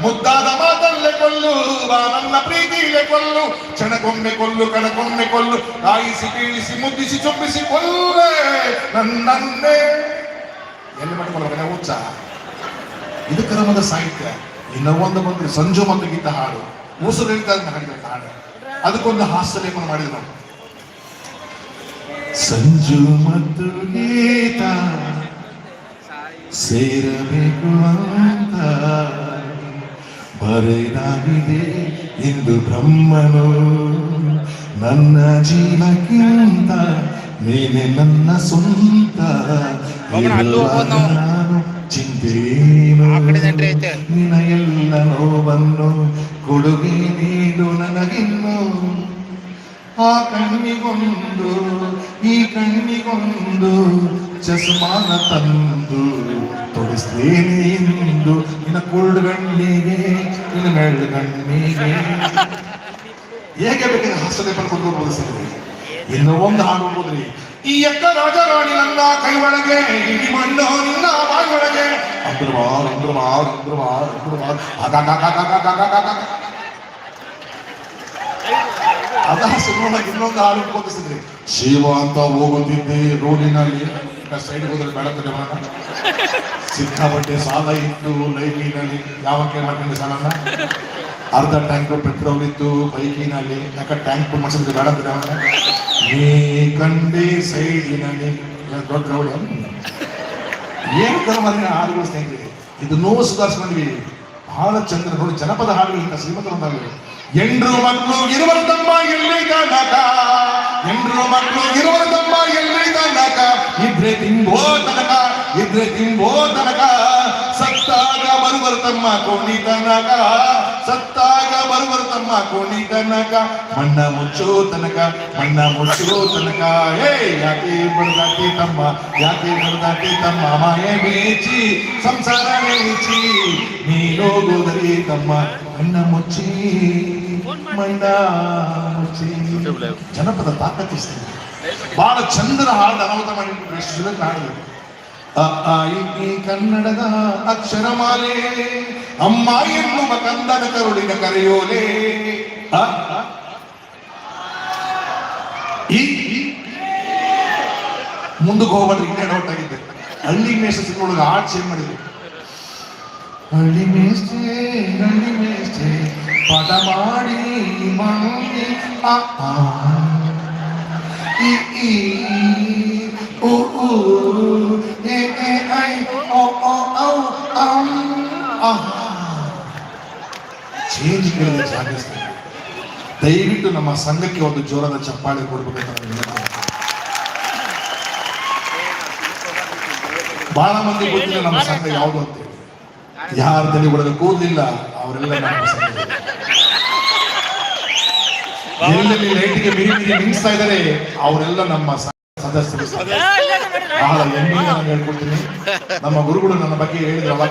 ಮುದ್ದಾದ ಮಾತಲ್ಲೇ ಕೊಲ್ಲು ನನ್ನ ಪ್ರೀತಿயிலே ಕೊಲ್ಲು. ಕ್ಷಣಕ್ಕೊಮ್ಮೆ ಕೊಲ್ಲು, ಕಣಕ್ಕೊಮ್ಮೆ ಕೊಲ್ಲು. ಕಾಯಿಸಿ ಬೀಳಿಸಿ ಮುದ್ದಿಸಿ ಚೊಪ್ಪಿಸಿ ಕೊಲ್ಲೆ, ನನ್ನನ್ನೇ. ಎಲ್ಲಿ ಮಾಡ್ಕೊಳ್ಳೋಕೆ ಹುಚ್ಚ? ಇದು ಕ್ರಮದ ಸಾಹಿತ್ಯ. ಇನ್ನೊಂದು ಬಂದ್ರೆ ಸಂಜು ಮತ್ತು ಗೀತ ಹಾಡು. ಉಸಿರು ಹೇಳ್ತಾರೆ ಹಾಡಿದ ಹಾಡು. ಅದಕ್ಕೊಂದು ಹಾಸ್ಯ ಲೇಪನ ಮಾಡಿದ್ರು ನಾವು ಸಂಜು ಮತ್ತು ಗೀತ ಸೇರಬೇಕು ಅಂತ. ಬರೆದಾಗಿದೆ ಇಂದು ಬ್ರಹ್ಮನು ನನ್ನ ಜೀವಕ್ಕಿಂತ ನೀನೆ ನನ್ನ ಸ್ವಂತ. ನಾನು ಚಿಂತೇನು ಆ ಕಡೆ ಎಂಟ್ರಿ ಐತೆ. ನಿನ ಎಲ್ಲ ನೋವನ್ನು ಕೊಡುಗೆ ನೀಡು ನನಗಿನ್ನು ಆ ಕಣ್ಣಿಗೊಂದು ಈ ಕಣ್ಣಿಗೊಂದು ಚಸ್ಮಾನ ತಂದು ಇಂದು ನಿನ್ನ ಕುರುಡು ಗಣ್ಣಿಗೆ ನಿನ್ನ ನೆರಳು ಗಣ್ಣಿಗೆ ಹೇಗೆ ಬೇಕಿದ್ರೆ ಹಸ್ತಲೇಪನ ಕೊಟ್ಟು ಇನ್ನು ಒಂದು ಹಾಡು ಹೋದ್ರಿ, ಈ ಎತ್ತ ರಾಜರಾಣಿ ನನ್ನ ಕೈ ಒಳಗೆ ಇಡೀ ಮಣ್ಣು ನಿನ್ನ ಬಾಯಿ ಒಳಗೆ ಅಂದ್ರವಾರ್ ಅಂದ್ರವಾರ್ ಅಂದ್ರವಾರ್ ಅಂದ್ರವಾರ್ ಅದ ಇನ್ನೊಂದು ಹಾಡು ಶಿವ ಅಂತ ಹೋಗುತ್ತಿದ್ದೆ ರೋಡಿನಲ್ಲಿ ಸೈಡ್ ಹೋದ್ರೆ ಬೇಡತ್ತದೆ ಮನ ಸಿಕ್ಕಾಪಟ್ಟೆ ಸಾಲ ಇತ್ತು ಲೈಫಿನಲ್ಲಿ ಯಾವ ಕೇಳಿ ಸಾಲನ ಅರ್ಧ ಟ್ಯಾಂಕ್ ಪೆಟ್ರೋಲ್ ಇತ್ತು ಬೈಕಿನಲ್ಲಿ ಯಾಕ ಟ್ಯಾಂಕ್ ಮಾಡಿಸಿದ್ರೆ ಬೇಡಂದ್ರೆ ಅವನ ನೀ ಕಂಡಿ ಸೈಡಿನಲ್ಲಿ ದೊಡ್ಡ ರೌಡಿ ಏನು ಕರ್ಮದಿನ ಹಾಡುಗಳು ಸ್ನೇಹಿತರೆ ಇದನ್ನೂ ಸುಧಾರಿಸ್ಕೊಂಡ್ವಿ ಬಹಳ ಚಂದ್ರ ನೋಡಿ ಜನಪದ ಹಾಡುಗಳಿಂದ ಶ್ರೀಮಂತರಂತಾಗಲಿ ಎಂಡ್ರು ಮಕ್ಕಳು ಇರುವರ ತಮ್ಮ ಎಲ್ಲಿ ಕನಕ ಎಂಡ್ರು ಮಕ್ಕಳು ಇರುವರ ತಮ್ಮ ಎಲ್ಲಿ ಕನಕ ಇದ್ರೆ ತಿಂಬೋ ತನಕ ಇದ್ರೆ ತಿಂಬೋ ತನಕ ಸತ್ತಾಗ ಬರುವರ ತಮ್ಮ ಕೋಣಿ ತನಕ ಸತ್ತಾಗ ಬರುವರ ತಮ್ಮ ಕೋಣಿ ತನಕ ಮಣ್ಣ ಮುಚ್ಚೋ ತನಕ ಮಣ್ಣ ಮುಚ್ಚೋ ತನಕ ಏ ಯಾಕೆ ಬಡದಾಟಿ ತಮ್ಮ ಯಾಕೆ ಬಡದಾಟಿ ತಮ್ಮ ಮಾಯೆ ಮೇಚಿ ಸಂಸಾರ ಮೇಚಿ ನೀನೋಗೋದರಿ ತಮ್ಮ ಮಣ್ಣ ಮುಚ್ಚಿ ಮಣ್ಣ ಮುಚ್ಚಿ ಜನಪದ ತಾಕತ್ತು ಸ್ನೇಹಿತರೆ. ಬಹಳ ಚಂದ್ರ ಹಾಡು ಅನಾಹುತ ಮಾಡಿ ಎಷ್ಟು ಜನ ಇ, ಈ ಕನ್ನಡದ ಅಕ್ಷರಮಾಲೆ ಅಮ್ಮ ಎನ್ನುವ ಕಂದನ ಕರುಳಿನ ಕರೆಯೋಲೆ. ಮುಂದಕ್ಕೆ ಹೋಗ್ಬಾರ್ದು ಇನ್ನೇ ಡೌಟ್ ಆಗಿದೆ ಹಳ್ಳಿ ಮೇಷ ಸಿಕ್ಕೊಳಗೆ ಹಾಡು ಚೇಂಜ್ ಮಾಡಿದ್ರು? ಹಳ್ಳಿ ಮೇಷ್ಟ್ರೆ ಹಳ್ಳಿ ಮೇಷ್ಟೇ ಪದ ಮಾಡಿ ಮಾಡಿ ಆ. ಚೇಂಜ್ ಸಾಗಿಸ್ತಾರೆ ದಯವಿಟ್ಟು ನಮ್ಮ ಸಂಘಕ್ಕೆ ಒಂದು ಜೋರಾದ ಚಪ್ಪಾಳೆ ಕೊಡ್ಬೇಕಂತ ಬಹಳ ಮಂದಿ ಗೊತ್ತಿಲ್ಲ ನಮ್ಮ ಸಂಘ ಯಾವುದು ಅಂತ. ಯಾರು ತಲೆ ಕೂದಲಿಲ್ಲ, ಅವರೆಲ್ಲ ನಮ್ಮ ಸಂಘ. ಎಲ್ಲೆಲ್ಲಿ ಲೈಟ್ಗೆ ಮಿರಿ ಮಿರಿ ಮಿಂಚ್ತಾ ಇದ್ದಾರೆ. ಅವರೆಲ್ಲ ನಮ್ಮ ಸದಸ್ಯರು. ಬಹಳ ಹೆಮ್ಮೆ ನಾನು ಹೇಳ್ಕೊಡ್ತೀನಿ. ನಮ್ಮ ಗುರುಗಳು ನನ್ನ ಬಗ್ಗೆ ಹೇಳಿದ್ರು ಅವಾಗ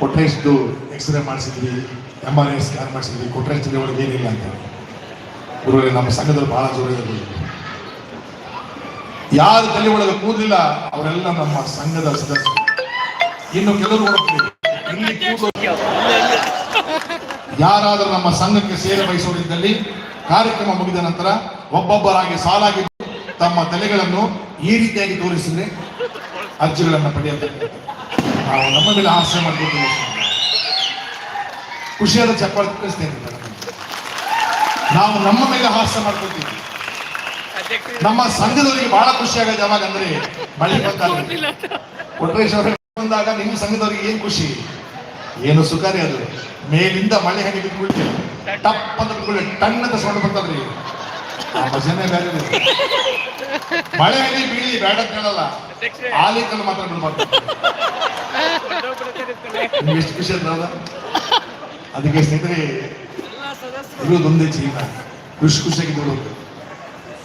ಕೊಟ್ರೇಶ್ದು ಎಕ್ಸ್ರೇ ಮಾಡಿಸಿದ್ವಿ ಎಂ ಆರ್ ಐ ಸ್ಕ್ಯಾನ್ ಮಾಡಿಸಿದ್ವಿ ಕೊಟ್ರೇಶ್ ಜಿಲ್ಲೆ ಒಳಗೆ ಏನಿಲ್ಲ ಅಂತ ಗುರುಗಳೇ ನಮ್ಮ ಸಂಘದಲ್ಲಿ ಬಹಳ ಜೋರ ಯಾರು ತಲೆ ಒಳಗೆ ಕೂದಲಿಲ್ಲ ಅವರೆಲ್ಲ ನಮ್ಮ ಸಂಘದ ಸದಸ್ಯರು. ಇನ್ನು ಕೆಲವರು ನೋಡ್ತೀವಿ ಇಲ್ಲಿ. ಯಾರಾದರೂ ನಮ್ಮ ಸಂಘಕ್ಕೆ ಸೇರ ಬಯಸುವುದಿದ್ದಲ್ಲಿ ಕಾರ್ಯಕ್ರಮ ಮುಗಿದ ನಂತರ ಒಬ್ಬೊಬ್ಬರಾಗಿ ಸಾಲಾಗಿ ತಮ್ಮ ತಲೆಗಳನ್ನು ಈ ರೀತಿಯಾಗಿ ತೋರಿಸಿದ್ರೆ ಅರ್ಜಿಗಳನ್ನು ಪಡೆಯಬೇಕು ನಾವು ನಮ್ಮ ಮೇಲೆ ಹಾಸ್ಯ ಮಾಡಬೇಕು ಖುಷಿಯಾದ ಚಪ್ಪಾಳೆ ಕಳಿಸ್ತೇನೆ ನಾವು ನಮ್ಮ ಮೇಲೆ ಹಾಸ್ಯ ಮಾಡ್ಕೊತೀವಿ. ನಮ್ಮ ಸಂಘದವರಿಗೆ ಬಹಳ ಖುಷಿ ಆಗೋದು ಯಾವಾಗ ಅಂದ್ರೆ ಮಳೆ ಬಂದಾಗ ಬಂದಾಗ ನಿಮ್ಮ ಸಂಘದವರಿಗೆ ಏನ್ ಖುಷಿ? ಏನು ಸುಖಾರಿ ಅದು? ಮೇಲಿಂದ ಮಳೆ ಹನಿ ಬಿಟ್ಬಿಡ್ತೀವಿ ಟಪ್ ಅಂತ ಬಿಟ್ಕೊಳ್ಳಿ ಅಂತ ಸೌಂಡ್ ಬರ್ತದ್ರಿ. ಆ ಭಜನೆ ಬೇರೆ ಮಳೆ ಹನಿ ಬೀಳಿ ಬೇಡ ಕೇಳಲ್ಲ. ಆಲಿಕಲ್ಲು ಮಾತ್ರ ಬಿಡ್ಬಾರ್ದು. ನಿಮ್ಗೆ ಎಷ್ಟು ಖುಷಿ ಅದ ಅದಕ್ಕೆ ಸ್ನೇಹಿತರೆ ಇರೋದೊಂದೇ ಜೀವನ. ಖುಷಿ ಖುಷಿಯಾಗಿದ್ದು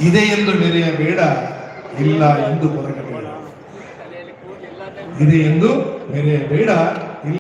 ಇದೆ ಎಂದು ನೆರೆಯ ಬೇಡ ಇಲ್ಲ ಎಂದು ಹೊರಗೆ ಬೇಡ ಇದೆ ಎಂದು ನೆರೆಯ ಬೇಡ